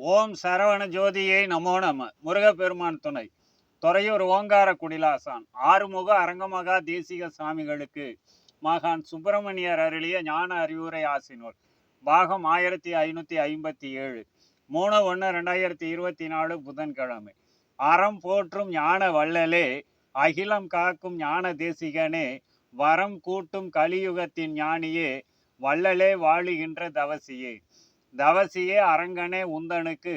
ஓம் சரவண ஜோதியை நமோ நம. முருகப்பெருமான் துணை. துறையூர் ஓங்கார குடிலாசான். ஆறுமுக அரங்கமகா தேசிக சாமிகளுக்கு மகான் சுப்பிரமணியர் அருளிய ஞான அறிவுரை ஆசினோர் பாகம் ஆயிரத்தி ஐநூற்றி ஐம்பத்தி ஏழு மூணு ஒன்று ரெண்டாயிரத்தி இருபத்தி நாலு புதன்கிழமை. அறம் போற்றும் ஞான வள்ளலே அகிலம் காக்கும் ஞான தேசிகனே வரம் கூட்டும் கலியுகத்தின் ஞானியே வள்ளலே வாழுகின்ற தவசியே. தவசியே அரங்கனே உந்தனுக்கு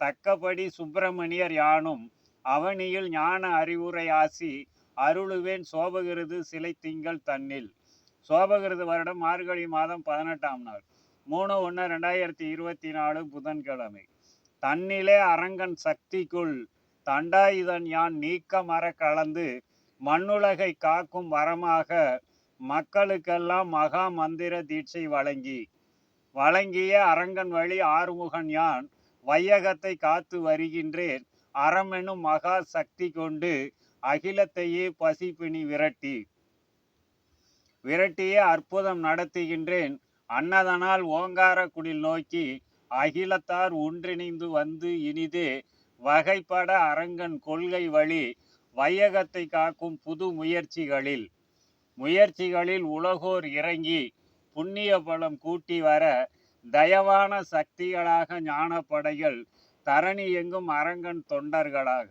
தக்கபடி சுப்பிரமணியர் யானும் அவனியில் ஞான அறிவுரை ஆசி அருளுவேன் சோபகிருது சிலை திங்கள் தன்னில். சோபகிருது வருடம் மார்கழி மாதம் பதினெட்டாம் நாள். மூணு ஒன்று ரெண்டாயிரத்தி இருபத்தி நாலு புதன்கிழமை. தன்னிலே அரங்கன் சக்திக்குள் தண்டாயுதன் யான் நீக்க மர கலந்து மண்ணுலகை காக்கும் வரமாக மக்களுக்கெல்லாம் மகா மந்திர தீட்சை வழங்கி வழங்கிய அரங்கன் வழி ஆறுமுகன் யான் வையகத்தை காத்து வருகின்றேன். அறமெனும் மகா சக்தி கொண்டு அகிலத்தையே பசிப்பினி விரட்டி. விரட்டியே அற்புதம் நடத்துகின்றேன். அன்னதனால் ஓங்கார குடில் நோக்கி அகிலத்தார் ஒன்றிணைந்து வந்து இனிதே வகைப்பட அரங்கன் கொள்கை வழி வையகத்தை காக்கும் புது முயற்சிகளில். முயற்சிகளில் உலகோர் இறங்கி புண்ணிய பலம் கூட்டி வர தயவான சக்திகளாக ஞானப்படைகள் தரணி எங்கும் அரங்கன் தொண்டர்களாக.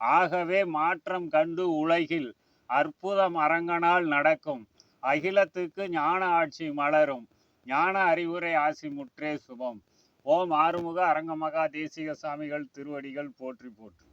ஆகவே மாற்றம் கண்டு உலகில் அற்புதம் அரங்கனால் நடக்கும். அகிலத்துக்கு ஞான ஆட்சி மலரும். ஞான அறிவுரை ஆசி முற்றே சுபம். ஓம் ஆறுமுக அரங்கமகா தேசிக சாமிகள் திருவடிகள் போற்றி போற்றி.